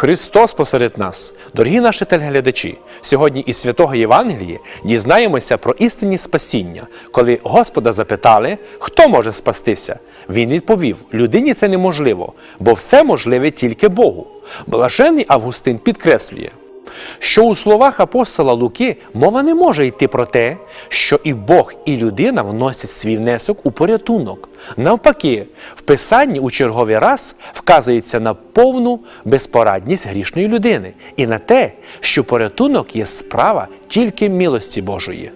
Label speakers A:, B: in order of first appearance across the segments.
A: Христос посеред нас, дорогі наші телеглядачі, сьогодні із святого Євангелії дізнаємося про істинні спасіння, коли Господа запитали, хто може спастися. Він відповів: людині це неможливо, бо все можливе тільки Богу. Блажений Августин підкреслює, що у словах апостола Луки мова не може йти про те, що і Бог, і людина вносять свій внесок у порятунок. Навпаки, в Писанні у черговий раз вказується на повну безпорадність грішної людини і на те, що порятунок є справа тільки милості Божої.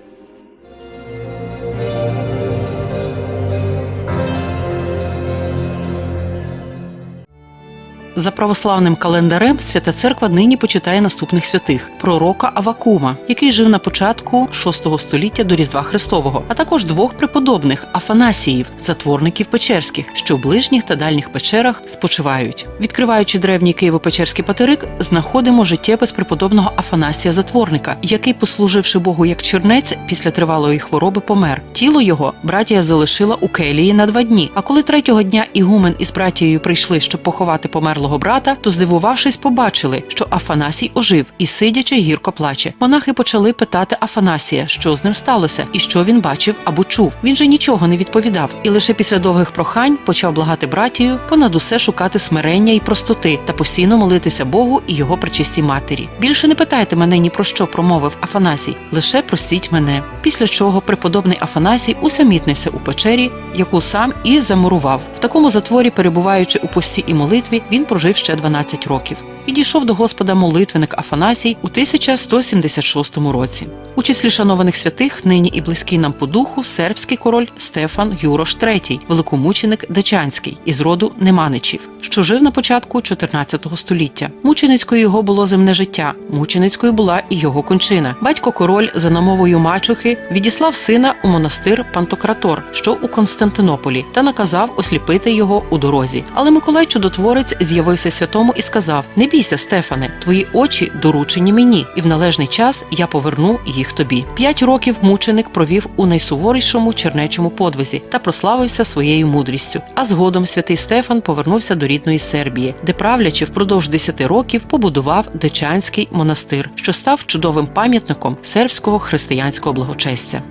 B: За православним календарем Свята Церква нині почитає наступних святих: пророка Авакума, який жив на початку VI століття до Різдва Христового, а також двох преподобних Афанасіїв, затворників Печерських, що в ближніх та дальніх печерах спочивають. Відкриваючи древній Києво-Печерський патерик, знаходимо життєпис преподобного Афанасія Затворника, який, послуживши Богу як чернець, після тривалої хвороби помер. Тіло його братія залишила у келії на два дні. А коли третього дня ігумен із братією прийшли, щоб поховати померлого брата, то здивувавшись, побачили, що Афанасій ожив і сидячи гірко плаче. Монахи почали питати Афанасія, що з ним сталося, і що він бачив або чув. Він же нічого не відповідав, і лише після довгих прохань почав благати братію понад усе шукати смирення і простоти та постійно молитися Богу і його пречистій матері. Більше не питайте мене ні про що промовив Афанасій, лише простіть мене. Після чого преподобний Афанасій усамітнився у печері, яку сам і замурував. В такому затворі, перебуваючи у пості і молитві, він прожив ще 12 років. Підійшов до Господа молитвенник Афанасій у 1176 році. У числі шанованих святих нині і близький нам по духу сербський король Стефан Юрош III, великомученик Дечанський із роду Неманичів, що жив на початку 14 століття. Мученицькою його було земне життя, мученицькою була і його кончина. Батько король за намовою мачухи відіслав сина у монастир Пантократор, що у Константинополі, та наказав осліпити його у дорозі. Але Миколай Чудотворець з'явився святому і сказав: Не бійся, Стефане, твої очі доручені мені, і в належний час я поверну їх тобі. П'ять років мученик провів у найсуворішому чернечому подвизі та прославився своєю мудрістю. А згодом святий Стефан повернувся до рідної Сербії, де правлячи впродовж 10 років побудував Дечанський монастир, що став чудовим пам'ятником сербського християнського благочестя.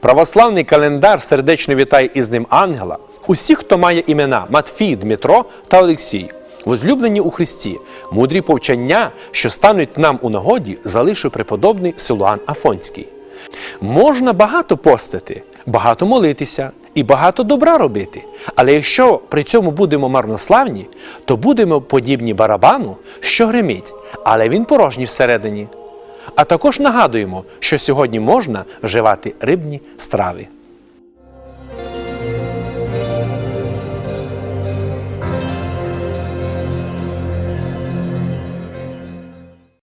A: Православний календар сердечно вітає із ним ангела. Усіх, хто має імена Матфій, Дмитро та Олексій, возлюблені у Христі, мудрі повчання, що стануть нам у нагоді, залишив преподобний Силуан Афонський. Можна багато постити, багато молитися і багато добра робити. Але якщо при цьому будемо марнославні, то будемо подібні барабану, що гримить, але він порожній всередині. А також нагадуємо, що сьогодні можна вживати рибні страви.